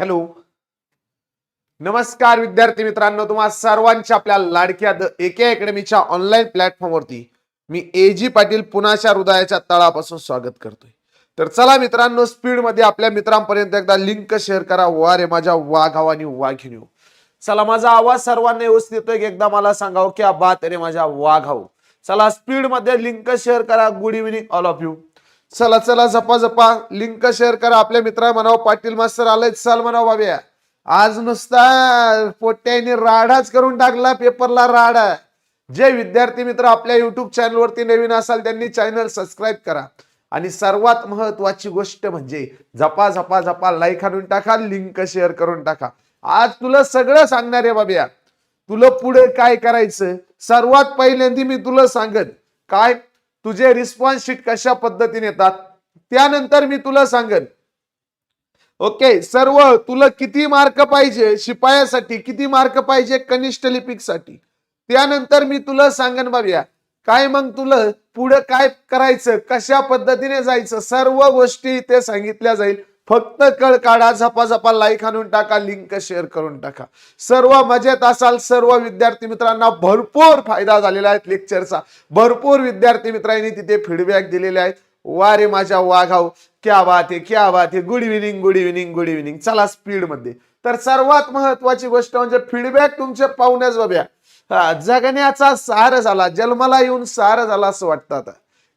Hello. नमस्कार विद्यार्थी मित्रांनो तुम्हा सर्वांच्या आपल्या लाडक्या द एके अकॅडमीच्या ऑनलाईन प्लॅटफॉर्मवरती मी ए जी पाटील पुण्याच्या हृदयाच्या तळापासून स्वागत करतोय. तर चला मित्रांनो स्पीडमध्ये आपल्या मित्रांपर्यंत एकदा लिंक शेअर करा वा रे माझ्या वाघावानी वाघिणीव. चला माझा आवाज सर्वांना व्यवस्थित येतोय एकदा मला सांगाव की बात रे माझ्या वाघाऊ चला स्पीडमध्ये लिंक शेअर करा. Good evening all of you चला चला जपा जपा लिंक शेअर करा. आपल्या मित्रा म्हणाव पाटील मास्तर आलंय चल म्हणाव बाब्या आज नुसता पोट्याने राडाच करून टाकला पेपरला राडा. जे विद्यार्थी मित्र आपल्या युट्यूब चॅनलवरती नवीन असाल त्यांनी चॅनल सबस्क्राईब करा. आणि सर्वात महत्वाची गोष्ट म्हणजे झपा झपा झपा लाईक आणून टाका लिंक शेअर करून टाका. आज तुला सगळं सांगणार आहे बाब्या तुला पुढे काय करायचं? सर्वात पहिल्यांदा मी तुला सांगत काय? तुझे रिस्पॉन्स शीट कशा पद्धतीने येतात? त्यानंतर मी तुला सांगेन. ओके सर्व तुला किती मार्क पाहिजे शिपायासाठी किती मार्क पाहिजे कनिष्ठ लिपिकसाठी? त्यानंतर मी तुला सांगन बाब्या काय मग तुला पुढे काय करायचं कशा पद्धतीने जायचं सर्व गोष्टी इथे सांगितल्या जाईल. फक्त कळ काढा झपा झपा लाईक आणून टाका लिंक शेअर करून टाका. सर्व मजेत असाल सर्व विद्यार्थी मित्रांना भरपूर फायदा झालेला आहे लेक्चरचा भरपूर विद्यार्थी मित्रांनी तिथे फीडबॅक दिलेले आहेत. वा रे माझ्या वाघाव. क्या बात आहे क्या बात आहे good evening good evening good evening चला स्पीडमध्ये तर सर्वात महत्वाची गोष्ट म्हणजे फीडबॅक तुमचे पाहुण्याच बाब्या जगण्याचा सार झाला जन्माला येऊन सार झाला असं वाटतं आता.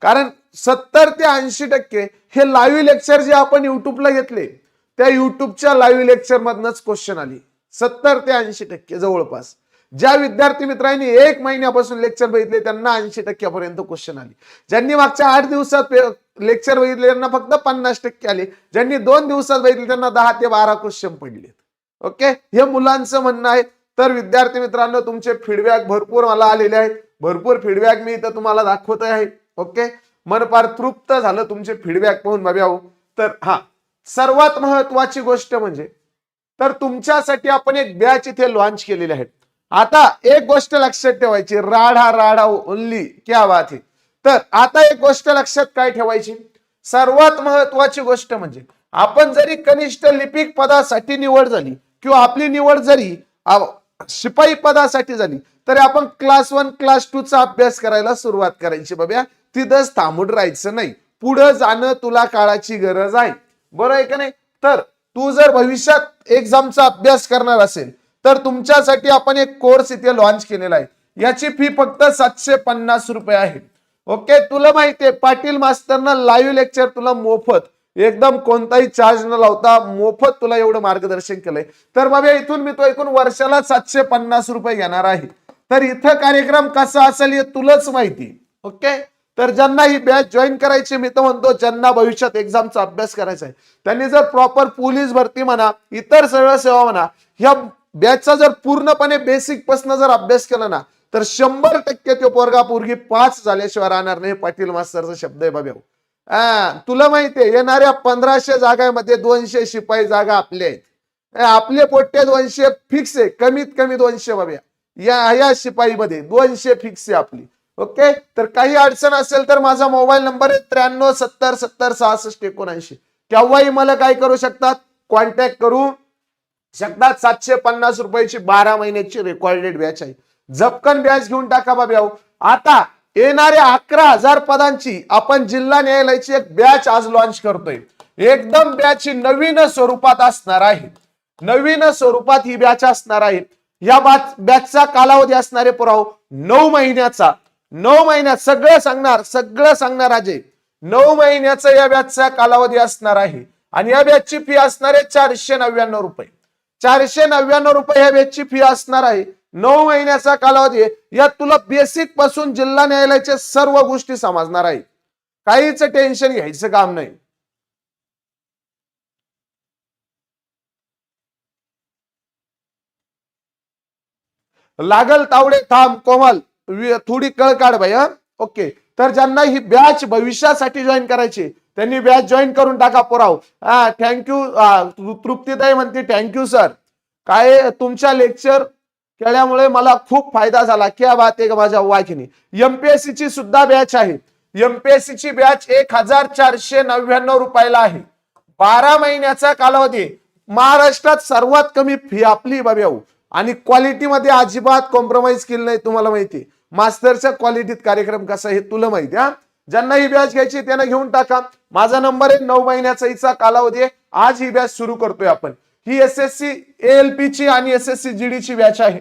कारण सत्तर ते ऐंशी टक्के हे लाईव्ह लेक्चर जे आपण युट्यूबला घेतले त्या युट्यूबच्या लाईव्ह लेक्चर मधनच क्वेश्चन आली. सत्तर ते ऐंशी टक्के जवळपास. ज्या विद्यार्थी मित्रांनी एक महिन्यापासून लेक्चर बघितले त्यांना ऐंशी टक्क्यापर्यंत क्वेश्चन आले. ज्यांनी मागच्या आठ दिवसात लेक्चर बघितले त्यांना फक्त पन्नास टक्के आले. ज्यांनी दोन दिवसात बघितले त्यांना दहा ते बारा क्वेश्चन पडले ओके हे मुलांचं म्हणणं आहे. तर विद्यार्थी मित्रांनो तुमचे फीडबॅक भरपूर मला आलेले आहेत. भरपूर फीडबॅक मी इथं तुम्हाला दाखवत आहे. ओके? मन फार तृप्त झालं तुमचे फीडबॅक पाहून बाबी आहो तर हा सर्वात महत्वाची गोष्ट म्हणजे तर तुमच्यासाठी आपण एक बॅच इथे लॉन्च केलेली आहे. आता एक गोष्ट लक्षात ठेवायची राढा राढा ओनली क्या बात आहे तर आता एक गोष्ट लक्षात काय ठेवायची? सर्वात महत्वाची गोष्ट म्हणजे आपण जरी कनिष्ठ लिपिक पदासाठी निवड झाली किंवा आपली निवड जरी शिपाई पदासाठी झाली तरी आपण क्लास वन क्लास टू चा अभ्यास करायला सुरुवात करायची बाब्या तिथंच थांबून राहायचं नाही. पुढं जाणं तुला काळाची गरज आहे. बरं आहे का नाही? तर तू जर भविष्यात एक्झामचा अभ्यास करणार असेल तर तुमच्यासाठी आपण एक कोर्स इथे लॉन्च केलेला आहे. याची फी फक्त सातशे पन्नास रुपये आहे. ओके तुला माहितीये पाटील मास्तरना लाईव्ह लेक्चर तुला मोफत एकदम कोणताही चार्ज न लावता मोफत तुला एवढं मार्गदर्शन केलंय. तर बाबा इथून मी तो एकूण वर्षाला सातशे पन्नास रुपये घेणार आहे. तर इथं कार्यक्रम कसा असेल हे तुलाच माहिती. ओके तर ज्यांना ही बॅच जॉईन करायची मी तर म्हणतो ज्यांना भविष्यात एक्झामचा अभ्यास करायचा आहे त्यांनी जर प्रॉपर पोलीस भरती म्हणा इतर सगळ्या सेवा म्हणा ह्या बॅचचा जर पूर्णपणे बेसिक पासन जर अभ्यास केला ना तर शंभर टक्के तो पोरगा पोरगी पाच झाल्याशिवाय राहणार नाही पाटील मास्तरचा शब्द आहे बाबा हा तुला माहितीये येणाऱ्या पंधराशे जागांमध्ये दोनशे शिपाई जागा आपल्या आहेत. आपले पोट्टे दोनशे फिक्स आहे कमीत कमी दोनशे बाब्या या या शिपाईमध्ये दोनशे फिक्स आहे आपली. ओके? तर काही अडचण असेल तर माझा मोबाईल नंबर आहे त्र्याण्णव सत्तर सत्तर सहासष्ट एकोणऐंशी. केव्हाही मला काय करू शकतात? कॉन्टॅक्ट करू शकतात. सातशे पन्नास रुपयाची बारा महिन्याची रेकॉर्डेड बॅच आहे. झपकन बॅच घेऊन टाका बाबा आता येणाऱ्या अकरा हजार पदांची आपण जिल्हा न्यायालयाची एक बॅच आज लॉन्च करतोय. एकदम बॅच ही नवीन स्वरूपात असणार आहे. नवीन स्वरूपात ही बॅच असणार आहे. या बॅच बॅचचा कालावधी असणारे पुराव नऊ महिन्याचा. नऊ महिन्यात सगळं सांगणार सगळं सांगणार अजय नऊ महिन्याचा या व्याजचा कालावधी असणार आहे. आणि या व्याजची फी असणार आहे चारशे नव्याण्णव रुपये. चारशे नव्याण्णव रुपये ह्या व्याजची फी असणार आहे. नऊ महिन्याचा कालावधी आहे. यात तुला बेसिकपासून जिल्हा न्यायालयाच्या सर्व गोष्टी समजणार आहे. काहीच टेन्शन घ्यायचं काम नाही. लागल तावडे थांब कोमल. थोडी कळ काढ बाई हा? ओके. तर ज्यांना ही बॅच भविष्यासाठी जॉईन करायची त्यांनी बॅच जॉईन करून टाका पोराव. हा थँक्यू तृप्तीताई म्हणते थँक्यू सर काय तुमच्या लेक्चर केल्यामुळे मला खूप फायदा झाला. क्या बात आहे माझ्या वाघिनी एमपीएससी ची सुद्धा बॅच आहे. एमपीएससी ची बॅच एक हजार चारशे नव्याण्णव रुपयाला आहे. बारा महिन्याचा कालावधी. महाराष्ट्रात सर्वात कमी फी आपली बाब्याऊ आणि क्वालिटीमध्ये अजिबात कॉम्प्रोमाइज केलं नाही तुम्हाला माहिती. मास्टरच्या क्वालिटीत कार्यक्रम कसा हे तुला माहिती हा? ज्यांना ही बॅच घ्यायची त्यांना घेऊन टाका. माझा नंबर आहे नऊ महिन्याचा हिचा कालावधी आहे. आज ही बॅच सुरू करतोय आपण. ही एस एस सी एएलपी ची आणि एस एस सी जीडी ची बॅच आहे.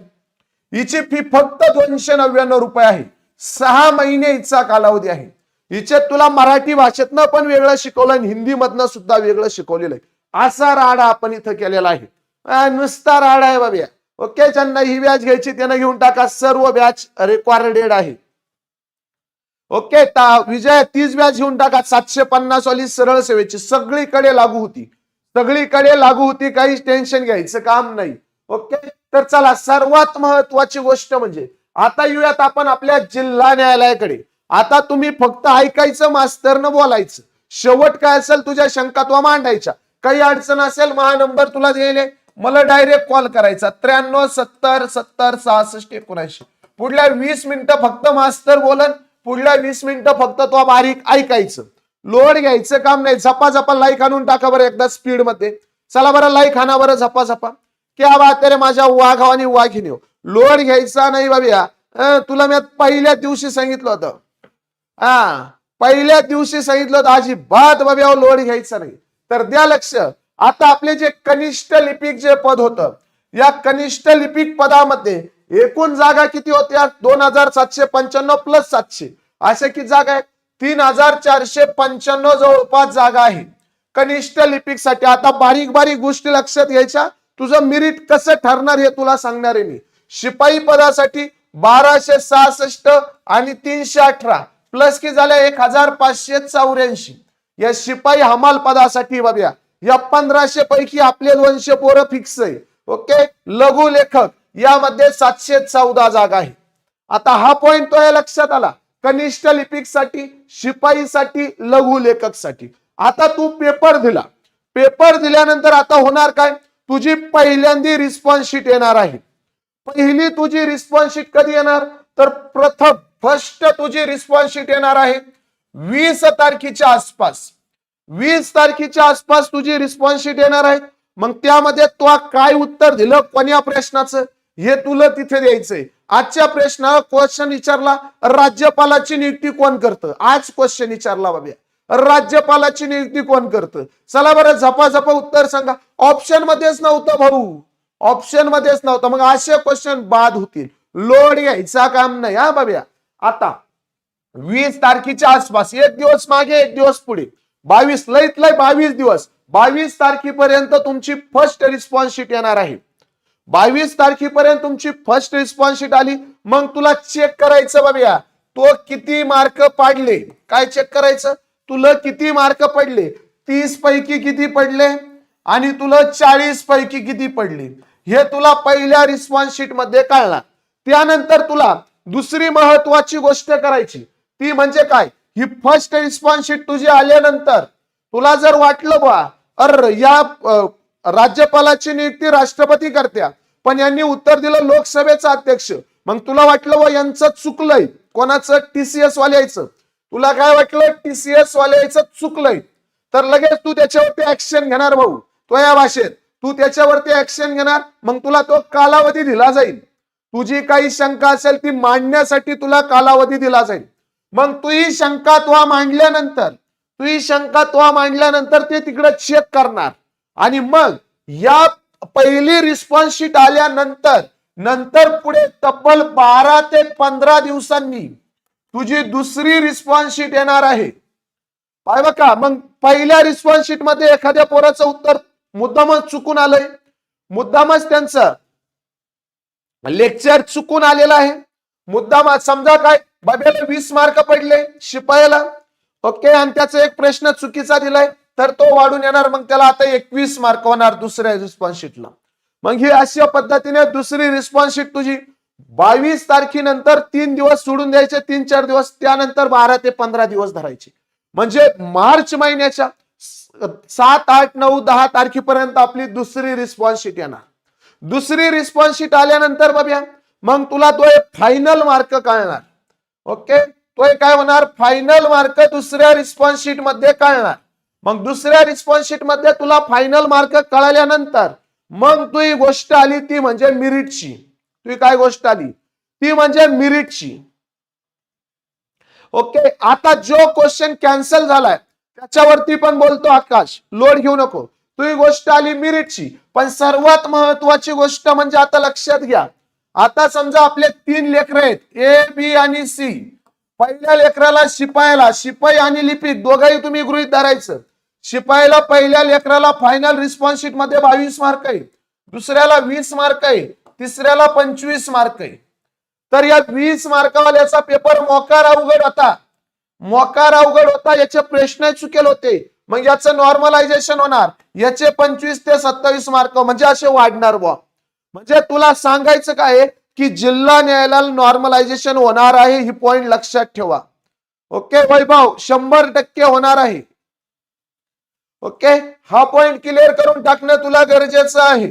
हिची फी फक्त दोनशे नव्याण्णव रुपये आहे. सहा महिने हिचा कालावधी आहे. हिच्यात तुला मराठी भाषेतनं पण वेगळं शिकवलं आणि हिंदीमधनं सुद्धा वेगळं शिकवलेलं आहे. असा राडा आपण इथं केलेला आहे. नुसता राडा आहे बाबा. ओके ज्यांना ही व्याज घ्यायची त्यांना घेऊन टाका सर्व व्याज रेकॉर्डेड आहे. ओके ता विजय तीच व्याज घेऊन टाका. सातशे पन्नास वाली सरळ सेवेची सगळीकडे लागू होती. सगळीकडे लागू होती काहीच टेन्शन घ्यायचं काम नाही. ओके तर चला सर्वात महत्वाची गोष्ट म्हणजे आता येऊयात आपण आपल्या जिल्हा न्यायालयाकडे. आता तुम्ही फक्त ऐकायचं मास्तरनं बोलायचं. शेवट काय असेल तुझ्या शंका तुला मांडायच्या. काही अडचण असेल महानंबर तुला दिले मला डायरेक्ट कॉल करायचा. त्र्याण्णव सत्तर सत्तर सहासष्ट एकोणऐंशी. पुढल्या वीस मिनिटं फक्त मास्तर बोलन. पुढल्या वीस मिनिटं फक्त तो बारीक ऐकायचं. लोड घ्यायचं काम नाही. झपा झपा लाईक आणून टाका बरं एकदा स्पीडमध्ये चला बरं लाईक आणा बरं झपा झपा क्या बात रे माझ्या वाघावानी वाघिनी लोड घ्यायचा नाही बाबिया. तुला मी पहिल्या दिवशी सांगितलं होतं. हा पहिल्या दिवशी सांगितलं होतं. अजिबात बाबिया लोड घ्यायचा नाही. तर द्या लक्ष. आता आपले जे कनिष्ठ लिपिक जे पद होतं या कनिष्ठ लिपिक पदामध्ये एकूण जागा किती होत्या दोन हजार सातशे पंच्याण्णव प्लस सातशे. अशा किती जागा आहेत? तीन हजार चारशे पंच्याण्णव जवळपास जागा आहे. कनिष्ठ लिपिकसाठी आता बारीक बारीक गोष्टी लक्षात घ्यायच्या. तुझं मिरिट कसं ठरणार हे तुला सांगणार आहे मी. शिपाई पदासाठी बाराशे सहासष्ट आणि तीनशे अठरा प्लस की झाल्या एक हजार पाचशे चौऱ्याऐंशी. या शिपाई हमाल पदासाठी बघूया. या पंधराशे पैकी आपले दोनशे पोरं फिक्स आहे. ओके लघु लेखक. यामध्ये सातशे चौदा जागा आहे आता हा पॉइंट तो आहे लक्षात आला. कनिष्ठ लिपिकसाठी शिपाईसाठी लघु लेखकसाठी आता तू पेपर दिला. पेपर दिल्यानंतर आता होणार काय? तुझी पहिल्यांदी रिस्पॉन्स शीट येणार आहे. पहिली तुझी रिस्पॉन्स शीट कधी येणार? तर प्रथम फर्स्ट तुझी रिस्पॉन्स शीट येणार आहे. वीस तारखेच्या आसपास. वीस तारखेच्या आसपास तुझी रिस्पॉन्स शीट येणार आहे. मग त्यामध्ये तो काय उत्तर दिलं? कोण्या प्रश्नाचं? हे तुला तिथे द्यायचंय. आजच्या प्रश्नाला क्वेश्चन विचारला राज्यपालाची नियुक्ती कोण करतं? आज क्वेश्चन विचारला बाबा. राज्यपालाची नियुक्ती कोण करतं? चला बरं झपाझपा उत्तर सांगा. ऑप्शन मध्येच नव्हतं भाऊ. ऑप्शन मध्येच नव्हतं. मग असे क्वेश्चन बाद होतील. लोड घ्यायचा काम नाही हा बाब्या आता वीस तारखेच्या आसपास एक दिवस मागे एक दिवस पुढे. बावीस लईत लय बावीस दिवस. बावीस तारखेपर्यंत तुमची फर्स्ट रिस्पॉन्स शीट येणार आहे. बावीस तारखेपर्यंत तुमची फर्स्ट रिस्पॉन्स शीट आली. मग तुला चेक करायचं बघा तो किती मार्क पाडले? काय चेक करायचं? तुला किती मार्क पडले? तीस पैकी किती पडले? आणि तुला चाळीस पैकी किती पडले? हे तुला पहिल्या रिस्पॉन्स शीटमध्ये कळणार. त्यानंतर तुला दुसरी महत्वाची गोष्ट करायची. ती म्हणजे काय? ही फर्स्ट रिस्पॉन्स शीट तुझी आल्यानंतर तुला जर वाटलं बा अर या राज्यपालाची नियुक्ती राष्ट्रपती करत्या पण यांनी उत्तर दिलं लोकसभेचा अध्यक्ष मग तुला वाटलं बा यांचं चुकलंय कोणाचं टीसीएस वाल्यायचं तुला काय वाटलं टीसीएस वाल्याचं चुकलंय? तर लगेच तू त्याच्यावरती ऍक्शन घेणार भाऊ तो या भाषेत. तू त्याच्यावरती ऍक्शन घेणार मग तुला तो कालावधी दिला जाईल. तुझी काही शंका असेल ती मांडण्यासाठी तुला कालावधी दिला जाईल. मग तू ही शंका तुला मांडल्यानंतर तू ही शंका तुला मांडल्यानंतर ते तिकडे चेक करणार. आणि मग या पहिली रिस्पॉन्स शीट आल्यानंतर नंतर पुढे तब्बल बारा ते पंधरा दिवसांनी तुझी दुसरी रिस्पॉन्स शीट येणार आहे. पाय बघा मग पहिल्या रिस्पॉन्स शीटमध्ये एखाद्या पोराचं उत्तर मुद्दामच चुकून आलंय. मुद्दामच त्यांचं लेक्चर चुकून आलेलं आहे. मुद्दाम समजा काय बाब्याला वीस मार्क पडले शिपायाला. ओके आणि त्याचा एक प्रश्न चुकीचा दिलाय तर तो वाढून येणार मग त्याला आता एकवीस मार्क होणार दुसऱ्या रिस्पॉन्स शीटला मग ही अशा पद्धतीने दुसरी रिस्पॉन्स शीट तुझी बावीस तारखेनंतर तीन दिवस सोडून द्यायचे तीन चार दिवस त्यानंतर बारा ते पंधरा दिवस धरायचे. म्हणजे मार्च महिन्याच्या सात आठ नऊ दहा तारखेपर्यंत आपली दुसरी रिस्पॉन्स शीट येणार. दुसरी रिस्पॉन्स शीट आल्यानंतर बाब्या मग तुला तो एक फायनल मार्क कळणार. ओके तो एक काय होणार? फायनल मार्क दुसऱ्या रिस्पॉन्स शीटमध्ये कळणार. मग दुसऱ्या रिस्पॉन्स शीटमध्ये तुला फायनल मार्क कळल्यानंतर मग तू ही गोष्ट आली ती म्हणजे मिरिटची तुझी काय गोष्ट आली? ती म्हणजे मिरिटची ओके आता जो क्वेश्चन कॅन्सल झालाय त्याच्यावरती पण बोलतो आकाश. लोड घेऊ नको. तू ही गोष्ट आली मिरिटची पण सर्वात महत्वाची गोष्ट म्हणजे आता लक्षात घ्या. आता समजा आपले तीन लेकर आहेत ए बी आणि सी पहिल्या लेकराला शिपायाला शिपाई आणि लिपी दोघंही तुम्ही गृहित धरायचं. शिपाईला पहिल्या लेकराला फायनल रिस्पॉन्स शीटमध्ये बावीस मार्क आहे. दुसऱ्याला वीस मार्क आहे. तिसऱ्याला पंचवीस मार्क आहे. तर या वीस मार्कावाल्याचा पेपर मोकार अवघड होता. मोकार अवघड होता याचे प्रश्न चुकेल होते. मग याचं नॉर्मलायझेशन होणार. याचे पंचवीस ते सत्तावीस मार्क म्हणजे असे वाढणार बॉ म्हणजे तुला सांगायचं काय की जिल्हा न्यायालयाला नॉर्मलायझेशन होणार आहे ही पॉइंट लक्षात ठेवा. ओके वैभव? शंभर टक्के होणार आहे. ओके हा पॉइंट क्लिअर करून टाकणं तुला गरजेचं आहे.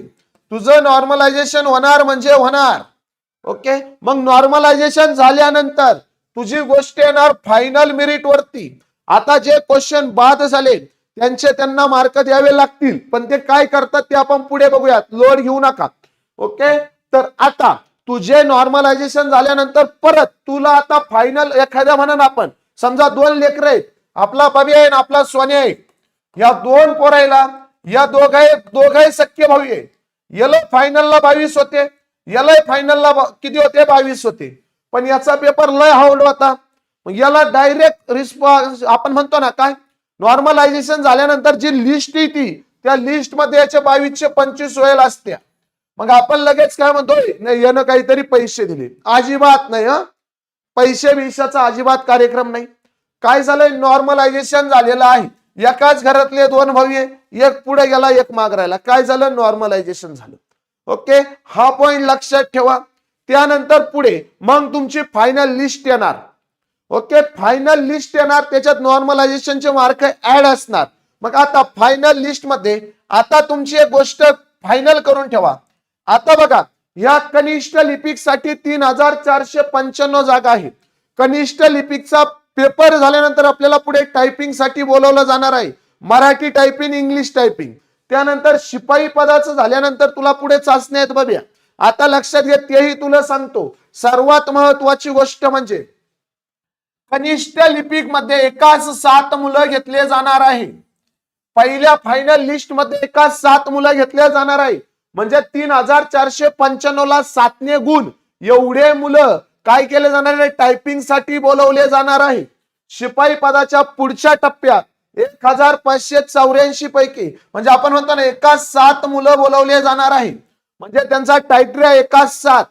तुझं नॉर्मलायझेशन होणार म्हणजे होणार. ओके मग नॉर्मलायझेशन झाल्यानंतर तुझी गोष्ट येणार फायनल मेरिट वरती. आता जे क्वेश्चन बाद झाले त्यांचे त्यांना मार्क द्यावे लागतील. पण ते काय करतात ते आपण पुढे बघूयात. लोड घेऊ नका. ओके? तर आता तुझे नॉर्मलायझेशन झाल्यानंतर परत तुला आता फायनल एखाद्या म्हणून आपण समजा दोन लेकर आहेत आपला भावी आहे आणि आपला सोने आहे या दोन पोरायला या दोघे दोघे सख्य भाऊ आहे. याला फायनलला बावीस होते याला फायनलला किती होते? बावीस होते. पण याचा पेपर लय हावड होता. याला डायरेक्ट रिस्पॉन्स आपण म्हणतो ना काय? नॉर्मलायझेशन झाल्यानंतर जी लिस्ट येते त्या लिस्टमध्ये याचे बावीसशे पंचवीस वेळेला असत्या. मग आपण लगेच काय म्हणतोय? नाही यानं काहीतरी पैसे दिले. अजिबात नाही हा. पैसे बिशाचा अजिबात कार्यक्रम नाही. काय झालंय? नॉर्मलायझेशन झालेलं आहे. एकाच घरातले दोन भावी आहे. एक पुढे गेला एक माग राहिला. काय झालं? नॉर्मलायझेशन झालं. ओके? हा पॉइंट लक्षात ठेवा. त्यानंतर पुढे मग तुमची फायनल लिस्ट येणार. ओके? फायनल लिस्ट येणार. त्याच्यात नॉर्मलायझेशनचे मार्क ऍड असणार. मग आता फायनल लिस्टमध्ये आता तुमची एक गोष्ट फायनल करून ठेवा. आता बघा या कनिष्ठ लिपिकसाठी तीन हजार चारशे पंच्याण्णव जागा आहेत. कनिष्ठ लिपिकचा पेपर झाल्यानंतर आपल्याला पुढे टायपिंगसाठी बोलवलं जाणार आहे. मराठी टायपिंग इंग्लिश टायपिंग त्यानंतर शिपाई पदाचं झाल्यानंतर तुला पुढे चाचण्या आहेत बघूया आता लक्षात घे तेही तुला सांगतो. सर्वात महत्वाची गोष्ट म्हणजे कनिष्ठ लिपिकमध्ये एकाच सात मुलं घेतले जाणार आहे. पहिल्या फायनल लिस्टमध्ये एकाच सात मुलं घेतल्या जाणार आहे. म्हणजे तीन हजार चारशे पंच्याण्णव ला सातने गुण. एवढे मुलं काय केले जाणार आहे? टायपिंगसाठी बोलवले जाणार आहे. शिपाई पदाच्या पुढच्या टप्प्यात एक हजार पाचशे चौऱ्याऐंशी पैकी म्हणजे आपण म्हणतो ना एका सात मुलं बोलवले जाणार आहे. म्हणजे त्यांचा टायट्रिया एकाच सात.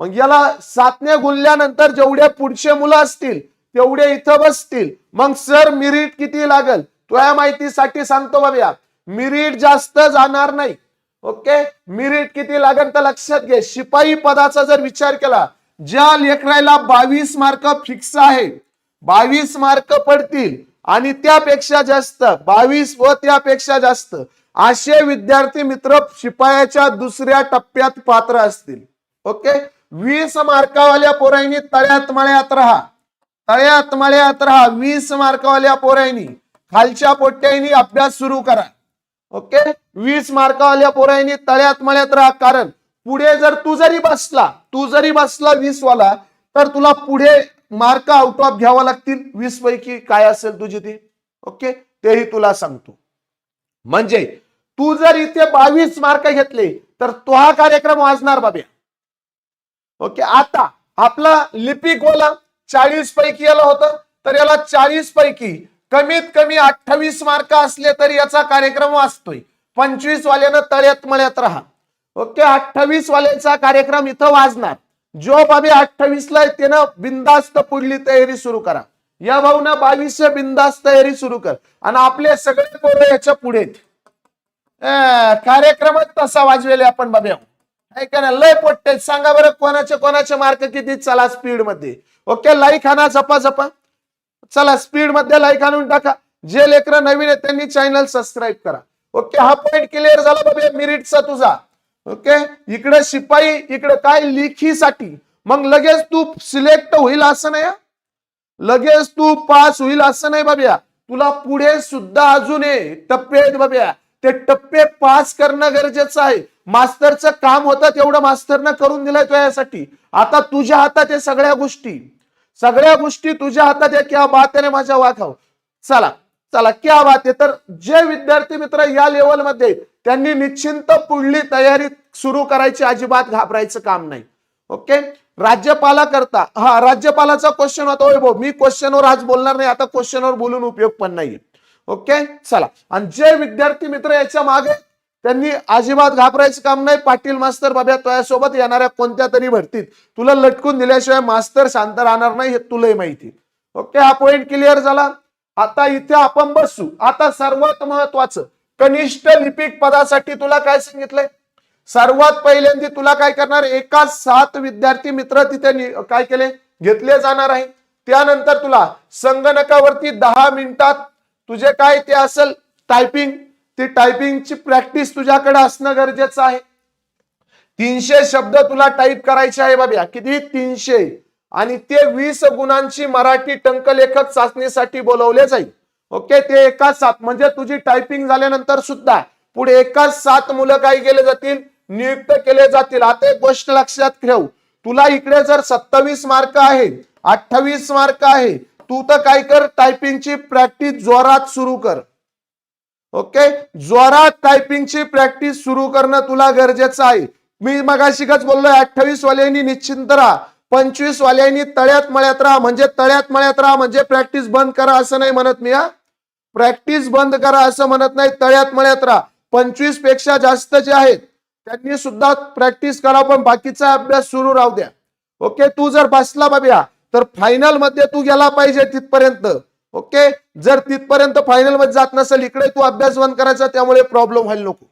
मग याला सातने गुणल्यानंतर जेवढे पुढचे मुलं असतील तेवढे इथं बसतील. मग सर मिरिट किती लागल? तुया माहितीसाठी सांगतो बाबा मिरिट जास्त जाणार नाही. ओके मिरिट किती लागेल तर लक्षात घे. शिपाई पदाचा जर विचार केला ज्या लेखरायला बावीस मार्क फिक्स आहे बावीस मार्क पडतील आणि त्यापेक्षा जास्त बावीस व त्यापेक्षा जास्त असे विद्यार्थी मित्र शिपायाच्या दुसऱ्या टप्प्यात पात्र असतील. ओके वीस मार्कावाल्या पोरांनी तळ्यात मळ्यात राहा. तळ्यात मळ्यात राहा. वीस मार्कावाल्या पोरांनी. खालच्या पोट्यानी अभ्यास सुरू करा. ओके? वीस मार्कावाल्या पोरांनी तळ्यात मळ्यात राहा. कारण पुढे जर तू जरी बसला तू जरी बसला वीस वाला तर तुला पुढे मार्क आउट ऑफ घ्यावा लागतील. वीस पैकी काय असेल तुझी ती? ओके? तेही तुला सांगतो. म्हणजे तू जर इथे बावीस मार्क घेतले तर तो हा कार्यक्रम वाजणार बाबे. ओके? आता आपला लिपिक वाला चाळीस पैकी याला होतं तर याला चाळीस पैकी कमीत कमी अठ्ठावीस मार्क असले तरी याचा कार्यक्रम वाचतोय. पंचवीस वाल्यानं तळ्यात मळ्यात राहा. ओके अठ्ठावीस वाल्यांचा कार्यक्रम इथं वाजणार. जो बाबी अठ्ठावीस ला आहे त्यानं बिंदास्त पुढली तयारी सुरू करा. या भाऊनं बावीस बिंदास्त तयारी सुरू कर. आणि आपले सगळे पोरं याच्यापुढे कार्यक्रमात कार्यक्रमच तसा वाजवेले आपण बाब्या ऐका ना लय पोट्टे सांगा बरं कोणाचे कोणाचे मार्क किती चला स्पीडमध्ये. ओके लाई खाना झपा झपा चला स्पीडमध्ये लाईक आणून टाका. जे लेकर नवीन आहेत त्यांनी चॅनल सबस्क्राईब करा. ओके हा पॉइंट क्लिअर झाला बाबा मिरिटचा तुझा. ओके इकडे शिपाई इकडे काय? लिखीसाठी. मग लगेच तू सिलेक्ट होईल असं नाही लगेच तू पास होईल असं नाही बाबा तुला पुढे सुद्धा अजून आहे टप्पे आहेत बाब्या. ते टप्पे पास करणं गरजेचं आहे. मास्तरचं काम होतं तेवढं मास्तरनं करून दिलंय तुझ्यासाठी. आता तुझ्या हातात या सगळ्या गोष्टी. सगळ्या गोष्टी तुझ्या हातात या क्या बात आहे माझ्या वाखाव चला चला क्या बात आहे. तर जे विद्यार्थी मित्र या लेवलमध्ये त्यांनी निश्चिंत पुढली तयारी सुरू करायची अजिबात घाबरायचं काम नाही. ओके राज्यपाला करता हा राज्यपालाचा क्वेश्चन होता होय भाऊ मी क्वेश्चनवर आज बोलणार नाही आता क्वेश्चनवर बोलून उपयोग पण नाहीये. ओके चला. आणि जे विद्यार्थी मित्र याच्या मागे त्यांनी अजिबात घाबरायचं काम नाही. पाटील मास्तर बाब्या तुझ्यासोबत येणाऱ्या कोणत्या तरी भरतीत तुला लटकून दिल्याशिवाय मास्तर शांत राहणार नाही हे तुलाही माहिती. ओके हा पॉइंट क्लिअर झाला. आता इथे आपण बसू. आता सर्वात महत्वाचं कनिष्ठ लिपिक पदासाठी तुला काय सांगितलंय? सर्वात पहिल्यांदा तुला काय करणार? एका सात विद्यार्थी मित्र तिथे काय केले? घेतले जाणार आहे. त्यानंतर तुला संगणकावरती दहा मिनिटात तुझे काय ते असेल? टायपिंग ती टायपिंगची प्रॅक्टिस तुझ्याकडे असणं गरजेचं आहे. तीनशे शब्द तुला टाईप करायचे आहे बाब्या किती? तीनशे. आणि ते वीस गुणांची मराठी टंकलेखक चाचणीसाठी बोलवले जाईल. ओके? ते एका सात. म्हणजे तुझी टायपिंग झाल्यानंतर सुद्धा पुढे एका सात मुलं काय केले जातील? नियुक्त केले जातील. आता एक गोष्ट लक्षात ठेव. तुला इकडे जर सत्तावीस मार्क आहे अठ्ठावीस मार्क आहे तू तर काय कर? टायपिंगची प्रॅक्टिस जोरात सुरू कर. ओके? जोरात टायपिंगची प्रॅक्टिस सुरू करणं तुला गरजेचं आहे. मी मगाशिकच बोललोय अठ्ठावीस वाल्यांनी निश्चिंत राहा. पंचवीस वाल्यांनी तळ्यात मळ्यात राहा. म्हणजे तळ्यात मळ्यात राहा म्हणजे प्रॅक्टिस बंद करा असं नाही म्हणत मी हा. प्रॅक्टिस बंद करा असं म्हणत नाही तळ्यात मळ्यात राहा. पंचवीसपेक्षा जास्त जे आहेत त्यांनी सुद्धा प्रॅक्टिस करा पण बाकीचा अभ्यास सुरू राहू द्या. ओके? तू जर बसला बाब्या तर फायनलमध्ये तू गेला पाहिजे तिथपर्यंत. ओके? जर तिथपर्यंत फायनलमध्ये जात नसेल इकडे तू अभ्यास बंद करायचा त्यामुळे प्रॉब्लेम व्हायला नको.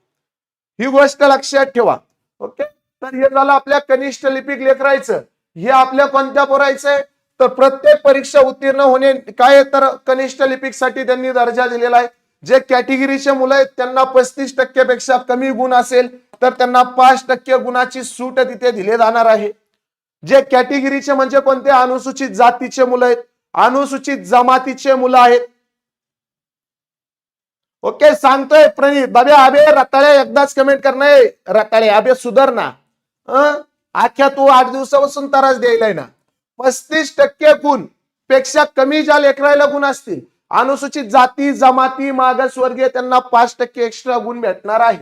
ही गोष्ट लक्षात ठेवा. ओके? तर हे झालं आपल्या कनिष्ठ लिपिक लेखरायचं हे आपल्या कोणत्या पोरायचंय? तर प्रत्येक परीक्षा उत्तीर्ण होणे काय तर कनिष्ठ लिपिकसाठी त्यांनी दर्जा दिलेला आहे. जे कॅटेगरीचे मुलं आहेत त्यांना पस्तीस टक्केपेक्षा कमी गुण असेल तर त्यांना पाच टक्के गुणाची सूट तिथे दिले जाणार आहे. जे कॅटेगरीचे म्हणजे कोणते? अनुसूचित जातीचे मुलं आहेत. अनुसूचित जमातीचे मुलं आहेत. ओके सांगतोय प्रणित. बाबे अबे रताळे एकदाच कमेंट करणार. रताळे अबे सुधर ना आख्या तू आठ दिवसापासून त्रास द्यायलाय ना. पस्तीस टक्के गुणपेक्षा कमी ज्या लेकरायला गुण असतील अनुसूचित जाती जमाती मागासवर्गीय त्यांना पाच टक्के एक्स्ट्रा गुण भेटणार आहे.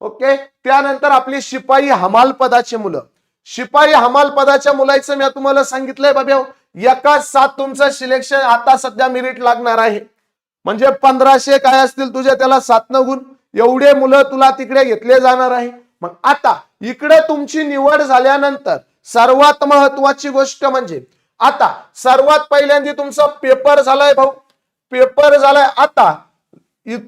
ओके? त्यानंतर आपली शिपाई हमाल पदाची मुलं. शिपाई हमाल पदाच्या मुलाचं मी तुम्हाला सांगितलंय बाबा. एका सात तुमचं सिलेक्शन आता सध्या मिरिट लागणार आहे. म्हणजे पंधराशे काय असतील तुझे त्याला सात गुण. एवढे मुलं तुला तिकडे घेतले जाणार आहे. मग आता इकडे तुमची निवड झाल्यानंतर सर्वात महत्वाची गोष्ट म्हणजे आता सर्वात पहिल्यांदा तुमचा पेपर झालाय भाऊ. पेपर झालाय आता.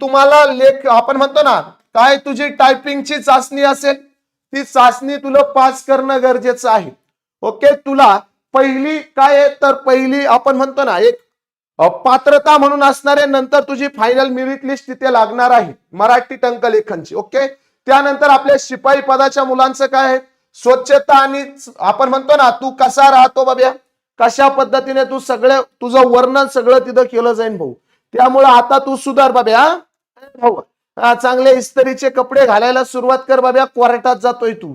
तुम्हाला लेख आपण म्हणतो ना काय तुझी टायपिंगची चाचणी असेल ती चाचणी तुला पास करणं गरजेचं आहे. ओके तुला पहिली काय आहे? तर पहिली आपण म्हणतो ना एक पात्रता म्हणून असणारे नंतर तुझी फायनल मेरिट लिस्ट तिथे लागणार आहे. मराठी टंकलेखनची ओके? त्यानंतर आपल्या शिपाई पदाच्या मुलांचं काय आहे? स्वच्छता आणि आपण म्हणतो ना तू कसा राहतो बाब्या? कशा पद्धतीने तू सगळं तुझं वर्णन सगळं तिथं केलं जाईल भाऊ? त्यामुळं आता तू सुधार बाब्या भाऊ चांगले इस्त्रीचे कपडे घालायला सुरुवात कर बाब्या क्वार्टात जातोय तू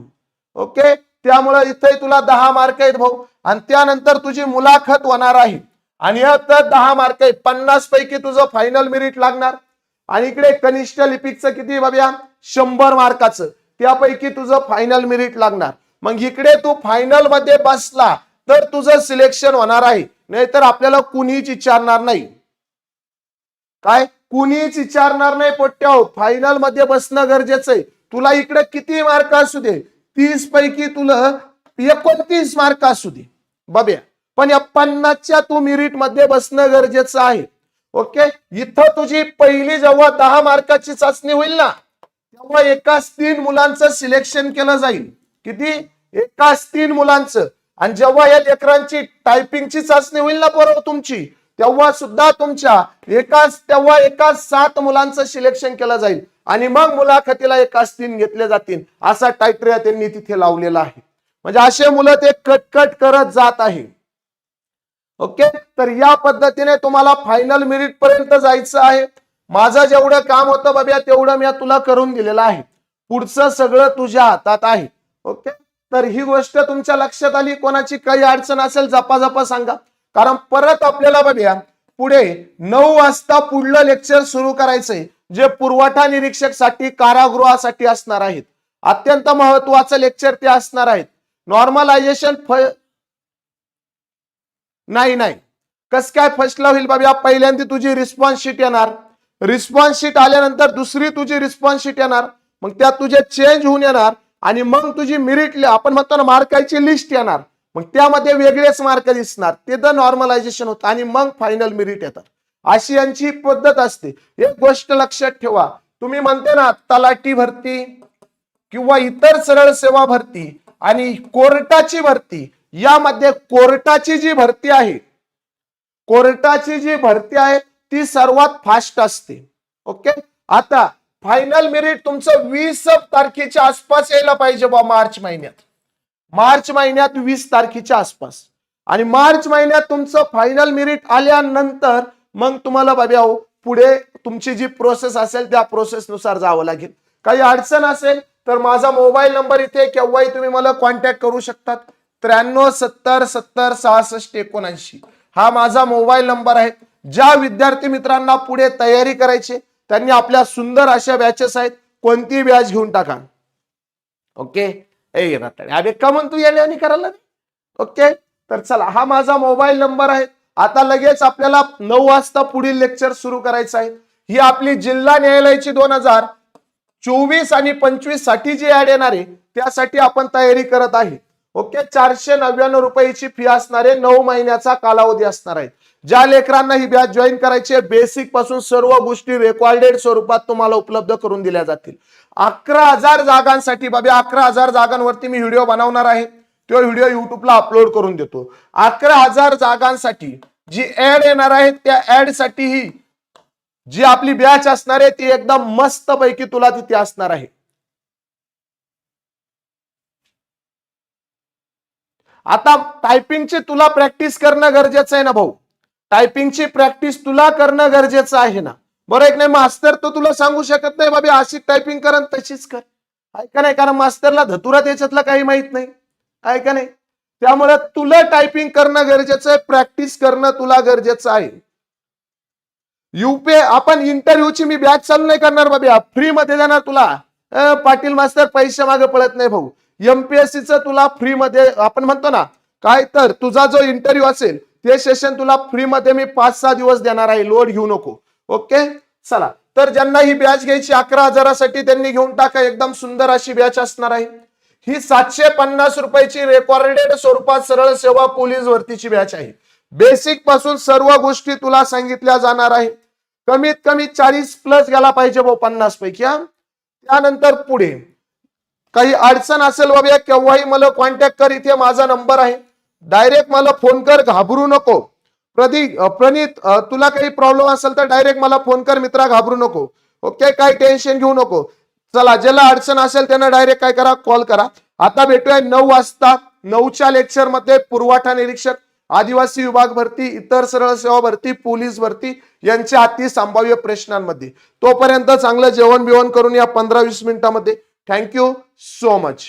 ओके? त्यामुळे इथे तुला दहा मार्क आहेत भाऊ. आणि त्यानंतर तुझी मुलाखत होणार आहे. आणि आता तर दहा मार्क आहेत. पन्नास पैकी तुझं फायनल मेरिट लागणार. आणि इकडे कनिष्ठ लिपिकचं किती बाब्या शंभर मार्काचं. त्यापैकी तुझं फायनल मेरिट लागणार. मग इकडे तू फायनलमध्ये बसला तर तुझं सिलेक्शन होणार आहे. नाहीतर आपल्याला कुणीच विचारणार नाही. काय? कुणीच विचारणार नाही पोट्ट्या फायनलमध्ये बसणं गरजेचं आहे. तुला इकडे किती मार्क असू दे? तीस पैकी तुला एकोणतीस मार्क असू दे. बघ्या पण या पन्नासच्या तू मिरिटमध्ये बसणं गरजेचं आहे. ओके? इथं तुझी पहिली जेव्हा दहा मार्काची चाचणी होईल ना तेव्हा एकाच तीन मुलांचं सिलेक्शन केलं जाईल. किती? एकाच तीन मुलांचं. आणि जेव्हा या लेकरांची टायपिंगची चाचणी होईल ना बरोबर तुमची तेव्हा सुद्धा तुमच्या एकाच तेव्हा एकाच सात मुलांचं सिलेक्शन केलं जाईल. आणि मग मुलाखतीला एकाच तीन घेतले जातील. असा टायट्रिया त्यांनी तिथे लावलेला आहे. म्हणजे असे मुलं ते कटकट करत जात आहे. ओके? तर या पद्धतीने तुम्हाला फायनल मेरिट पर्यंत जायचं आहे. माझं जेवढं काम होतं बाबा तेवढं मी तुला करून दिलेलं आहे. पुढचं सगळं तुझ्या हातात आहे. ओके? तर ही गोष्ट तुमच्या लक्षात आली? कोणाची काही अडचण असेल जपाजपा सांगा. कारण परत आपल्याला बघूया पुढे नऊ वाजता पुढलं लेक्चर सुरू करायचंय जे पुरवठा निरीक्षकसाठी कारागृहासाठी असणार आहेत. अत्यंत महत्वाचं लेक्चर ते असणार आहेत. नॉर्मलायझेशन नाही नाही. कस काय फसला होईल बाबा? पहिल्यांदा तुझी रिस्पॉन्स शीट येणार. रिस्पॉन्स शीट आल्यानंतर दुसरी तुझी रिस्पॉन्स शीट येणार. मग त्यात तुझे चेंज होऊन येणार. आणि मग तुझी मिरिट आपण म्हणतो ना मार्कायची लिस्ट येणार. मग त्यामध्ये वेगळेच मार्क दिसणार. ते तर नॉर्मलायझेशन होतं आणि मग फायनल मेरिट येतात. अशी यांची पद्धत असते. एक गोष्ट लक्षात ठेवा. तुम्ही म्हणते ना तलाठी भरती किंवा इतर सरळ सेवा भरती आणि कोर्टाची भरती यामध्ये कोर्टाची जी भरती आहे कोर्टाची जी भरती आहे ती सर्वात फास्ट असते. ओके? आता फायनल मेरिट तुमचं वीस तारखेच्या आसपास यायला पाहिजे बा मार्च महिन्यात. मार्च महिन्यात वीस तारखेच्या आसपास. आणि मार्च महिन्यात तुमचं फायनल मेरिट आल्यानंतर मग तुम्हाला बाबा पुढे तुमची जी प्रोसेस असेल त्या प्रोसेसनुसार जावं लागेल. काही अडचण असेल तर माझा मोबाईल नंबर इथे केव्हाही तुम्ही मला कॉन्टॅक्ट करू शकतात. त्र्याण्णव सत्तर सत्तर सहासष्ट एकोणऐंशी. हा माझा मोबाईल नंबर आहे. ज्या विद्यार्थी मित्रांना पुढे तयारी करायची त्यांनी आपल्या सुंदर अशा बॅचेस आहेत. कोणतीही बॅच घेऊन टाका. ओके ए रताळे अरे का म्हणतो येणे आणि करायला ओके तर चला हा माझा मोबाईल नंबर आहे. आता लगेच आपल्याला नऊ वाजता पुढील लेक्चर सुरू करायचं आहे. ही आपली जिल्हा न्यायालयाची दोन हजार चोवीस आणि पंचवीससाठी जी ऍड येणार आहे त्यासाठी आपण तयारी करत आहे. ओके चारशे नव्याण्णव रुपयाची फी असणारे नऊ महिन्याचा कालावधी असणार आहे. ज्या लेकरांना ही बॅच जॉईन करायची आहे बेसिकपासून सर्व गोष्टी रेकॉर्डेड स्वरूपात तुम्हाला उपलब्ध करून दिल्या जातील. अकरा हजार जागांसाठी बाबी अकरा हजार जागांवरती मी व्हिडिओ बनवणार आहे. तो व्हिडिओ युट्यूबला अपलोड करून देतो. अकरा हजार जागांसाठी जी ऍड येणार आहे त्या ऍडसाठी ही जी आपली बॅच असणार आहे ती एकदम मस्त पैकी तुला तिथे असणार आहे. आता टायपिंगची तुला प्रॅक्टिस करणं गरजेचं आहे ना भाऊ? टायपिंगची प्रॅक्टिस तुला करणं गरजेचं आहे ना? बरं एक नाही मास्तर तो तुला सांगू शकत नाही बाबी अशी टायपिंग कर तशीच कर. ऐका नाही कारण मास्तरला धतुरा त्याच्यातला काही माहीत नाही. ऐका नाही. त्यामुळे तुला टायपिंग करणं गरजेचं आहे प्रॅक्टिस करणं तुला गरजेचं आहे. युपे आपण इंटरव्ह्यूची मी बॅच चालू नाही करणार बाबी. फ्री मध्ये देणार तुला. पाटील मास्तर पैसे मागे पळत नाही भाऊ. एमपीएससीचं तुला फ्री मध्ये आपण म्हणतो ना काय तर तुझा जो इंटरव्ह्यू असेल ते सेशन तुला फ्री मध्ये मी पाच सहा दिवस देणार आहे. लोड घेऊ नको. ओके? चला. तर ज्यांना ही बॅच घ्यायची अकरा हजारासाठी त्यांनी घेऊन टाका. एकदम सुंदर अशी बॅच असणार आहे. ही सातशे पन्नास रुपयाची रेकॉर्डेड स्वरूपात सरळ सेवा पोलीस भरतीची बॅच आहे. बेसिकपासून सर्व गोष्टी तुला सांगितल्या जाणार आहे. कमीत कमी चाळीस प्लस गेला पाहिजे भाऊ पन्नास पैकी हा. त्यानंतर पुढे. काही अडचण असेल बाबा केव्हाही मला कॉन्टॅक्ट कर इथे माझा नंबर आहे. डायरेक्ट मला फोन कर घाबरू नको. प्रदीप प्रणित तुला काही प्रॉब्लेम असेल तर डायरेक्ट मला फोन कर मित्रा घाबरू नको. ओके काही टेन्शन घेऊ नको. चला ज्याला अडचण असेल त्यांना डायरेक्ट काय करा कॉल करा. आता भेटूया नऊ वाजता नऊच्या लेक्चरमध्ये पुरवठा निरीक्षक आदिवासी विभाग भरती इतर सरळ सेवा भरती पोलीस भरती यांच्या अति संभाव्य प्रश्नांमध्ये. तोपर्यंत चांगलं जेवण बिवण करून या पंधरा वीस मिनिटामध्ये थँक्यू सो मच